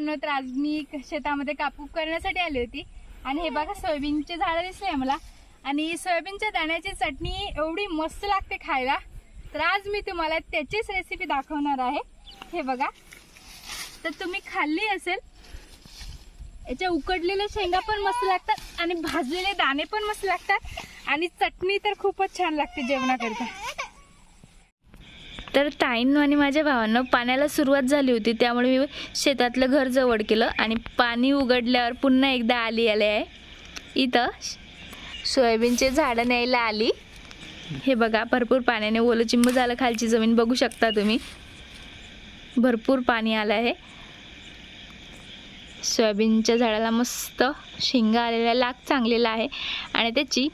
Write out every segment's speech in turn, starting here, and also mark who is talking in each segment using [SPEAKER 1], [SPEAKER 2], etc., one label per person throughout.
[SPEAKER 1] मित्रांनो तर आज मी शेतामध्ये कापूप करण्यासाठी आली होती. आणि हे बघा सोयाबीनचे झाडं दिसले मला. आणि सोयाबीनच्या दाण्याची चटणी एवढी मस्त लागते खायला. तर आज मी तुम्हाला त्याचीच रेसिपी दाखवणार आहे. हे बघा. तर तुम्ही खाल्ली असेल. याच्या उकडलेल्या शेंगा पण मस्त लागतात आणि भाजलेले दाणे पण मस्त लागतात. आणि चटणी तर खूपच छान लागते जेवणाकरता.
[SPEAKER 2] तर ताईं आणि माझ्या भावांना पाण्याला सुरुवात झाली होती त्यामुळे मी शेतातलं घर जवळ केलं आणि पाणी उघडल्यावर पुन्हा एकदा आली आले आहे. इथं सोयाबीनचे झाडं न्यायला आली. हे बघा भरपूर पाण्याने ओलं चिंब झालं खालची जमीन बघू शकता तुम्ही. भरपूर पाणी आलं आहे. सोयाबीनच्या झाडाला मस्त शेंगा आलेला लाग चांगलेला आहे. आणि त्याची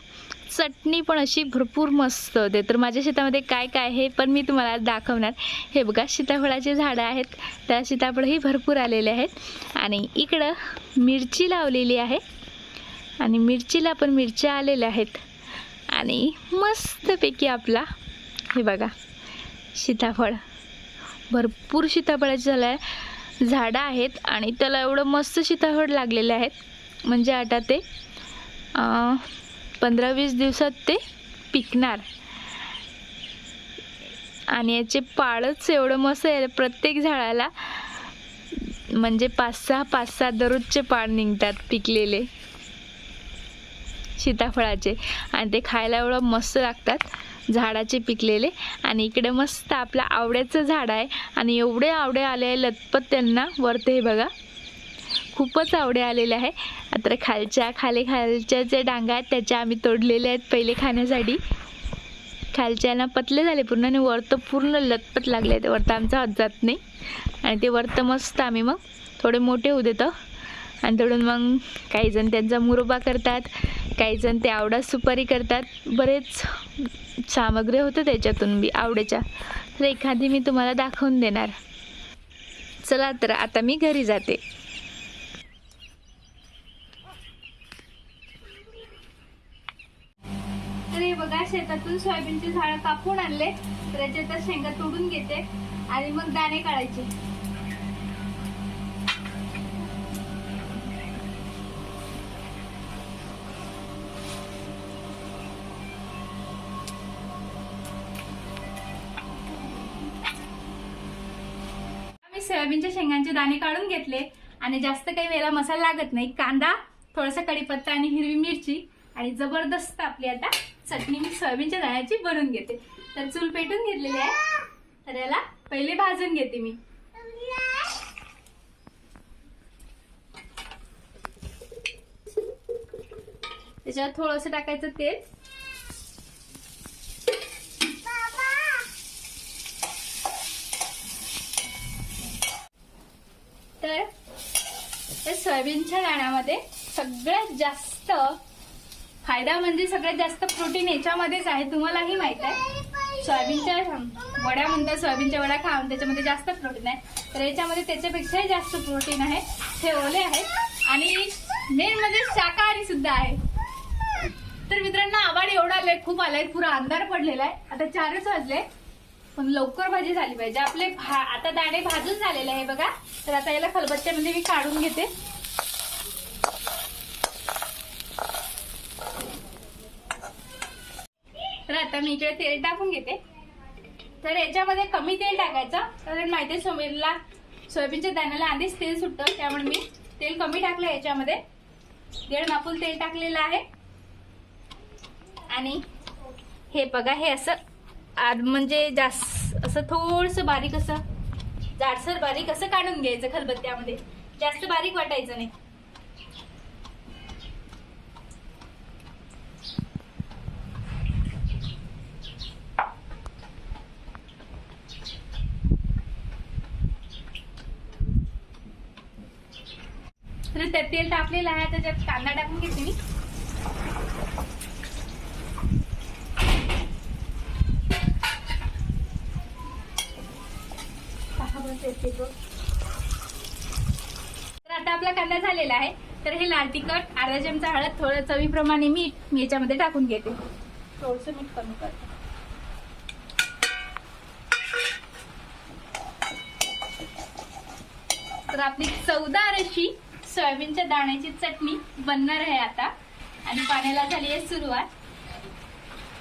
[SPEAKER 2] चटणी पण अशी भरपूर मस्त होते. तर माझ्या शेतामध्ये काय काय आहे पण मी तुम्हाला दाखवणार. हे बघा सीताफळाचे झाडं आहेत. त्या सीताफळही भरपूर आलेले आहेत. आणि इकडं मिरची लावलेली आहे. आणि मिरचीला पण मिरच्या आलेल्या आहेत. आणि मस्तपैकी आपला हे बघा सीताफळ. भरपूर सीताफळाचे झालं आहे झाडं आहेत. आणि त्याला एवढं मस्त सीताफळ लागलेले आहेत. म्हणजे आता ते पंधरा वीस दिवसात ते पिकणार. आणि याचे पाळच एवढं मस्त आहे प्रत्येक झाडाला म्हणजे पाच सहा पाच सहा दररोजचे पाळ निघतात पिकलेले. सीताफळाचे. आणि ते खायला एवढं मस्त लागतात झाडाचे पिकलेले. आणि इकडे मस्त आपलं आवड्याचं झाड आहे. आणि एवढे आवडे आले आहे लतपत त्यांना वरते हे बघा. खूपच आवडे आलेले आहे. आता खालच्या खाली खालच्या जे डांगा आहेत त्याच्या आम्ही तोडलेले आहेत पहिले खाण्यासाठी. खालच्याना पतले झाले पूर्ण आणि वरतं पूर्ण लतपत लागले आहेत. वरतं आमचा हात जात नाही. आणि ते वरतं मस्त आम्ही मग थोडे मोठे होऊ देतं. आणि तोडून मग काही जण त्यांचा मुरोबा करतात काही जण ते आवडा सुपारी करतात. बरेच सामग्री होतं त्याच्यातून बी आवड्याच्या तर एखादी मी तुम्हाला दाखवून देणार. चला तर आता मी घरी जाते
[SPEAKER 1] तर हे बघा शेतातून सोयाबीनचे झाड कापून आणले तर याच्यात शेंगा तोडून घेते आणि मग दाणे काढायचे. सोयाबीनच्या शेंगांचे दाणे काढून घेतले आणि जास्त काही वेळेला मसाला लागत नाही. कांदा थोडासा कढीपत्ता आणि हिरवी मिरची आणि जबरदस्त आपली आता चटणी मी सोयाबीनच्या दाण्याची बनवून घेते. तर चूल पेटून घेतलेली आहे. तर याला पहिले भाजून घेते मी. त्याच्यात थोडंसं टाकायचं तेल. तर त्या सोयाबीनच्या दाण्यामध्ये सगळ्यात जास्त फायदा म्हणजे सगळ्यात जास्त प्रोटीन याच्यामध्येच आहे तुम्हालाही माहीत आहे. सोयाबीनच्या वड्या म्हणतात सोयाबीनच्या वड्या खाऊन त्याच्यामध्ये जास्त प्रोटीन आहे. तर याच्यामध्ये त्याच्यापेक्षाही जास्त प्रोटीन आहे. हे ओले आहेत. आणि मेन म्हणजे शाकाहारी सुद्धा आहे. तर मित्रांनो आवाड एवढा आलाय खूप आलाय पुरा अंधार पडलेला आहे. आता चारच वाजले पण लवकर भाजी झाली पाहिजे. आपले भा आता दाणे भाजून झालेले आहे बघा. तर आता याला खलबत्त्यामध्ये मी काढून घेते तर आता मी इकडे तेल टाकून घेते. तर याच्यामध्ये कमी तेल टाकायचं. कारण माहिती आहे सोयाबीनला सोयाबीनच्या दाण्याला आधीच तेल सुटतं त्यामुळे मी तेल कमी टाकलं याच्यामध्ये. दीड मापूल तेल टाकलेलं आहे. आणि हे बघा हे असं आद म्हणजे जास्त असं थोडस बारीक असं जाडसर बारीक असं काढून घ्यायचं खलबत्त्यामध्ये. जास्त बारीक वाटायचं नाही. तर त्यात तेल टाकलेलं आहे त्याच्यात कांदा टाकून घेते मी. तर आता आपला कांदा झालेला आहे. तर हे लाल तिखट अर्धा चमचा हळद थोडं चवीप्रमाणे मीठ मी याच्यामध्ये टाकून घेते. थोडस मीठ कमी करते तर आपली चौदा रशी सोयाबीनच्या दाण्याची चटणी बनणार आहे आता. आणि पाण्याला झाली आहे सुरुवात.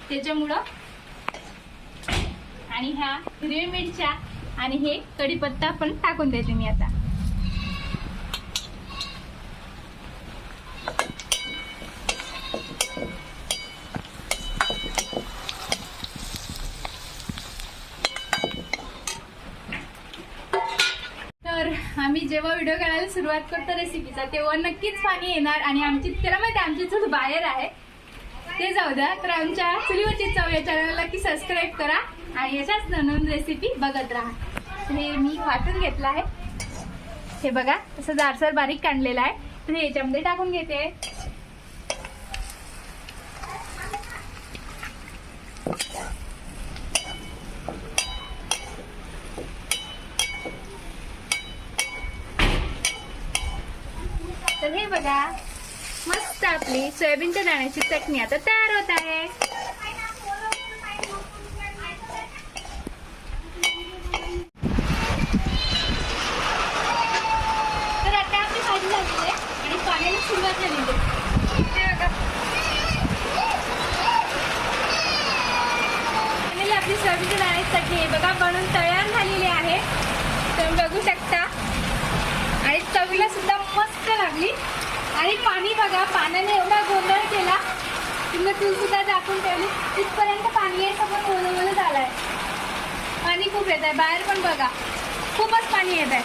[SPEAKER 1] त्याच्यामुळं आणि ह्या हिरवी मिरच्या आणि हे कढीपत्ता पण टाकून देते मी आता तर आम्ही जेव्हा व्हिडिओ करायला सुरुवात करतो रेसिपीचा तेव्हा नक्कीच पाणी येणार आणि आमची त्याला माहिती आमची चूल बाहेर आहे. ते जाऊ द्या. तर आमच्या चुलीवरची चव या चॅनलला नक्की सबस्क्राईब करा आणि याच्याच नवीन रेसिपी बघत राहा. तर हे मी वाटून घेतलं आहे. हे बघा असं जाडसर बारीक काढलेलं आहे. तर हे याच्यामध्ये टाकून घेते तर हे बघा. मस्त आपली सोयाबीनच्या दाण्याची चटणी आता तयार होत आहे. तर आता आपली भाजी झालेली आणि पाण्याला सुरुवात झालेली आपली सोयाबीनच्या दाण्याची चटणी आहे. बघा बनून तयार झालेली आहे. तुम्ही बघू शकता. आणि चवीला सुद्धा मस्त लागली. आणि पाणी बघा पाण्याने एवढा गोंधळ केला. की मग सुद्धा झाकून ठेवली. तिथपर्यंत पाणी यायचं पण झालं आहे पाणी खूप येत आहे बाहेर पण बघा. खूपच पाणी येत आहे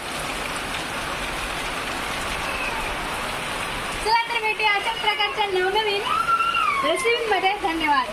[SPEAKER 1] चला तर भेटूया अशाच प्रकारच्या नवनवीन रेसिपीमध्ये धन्यवाद.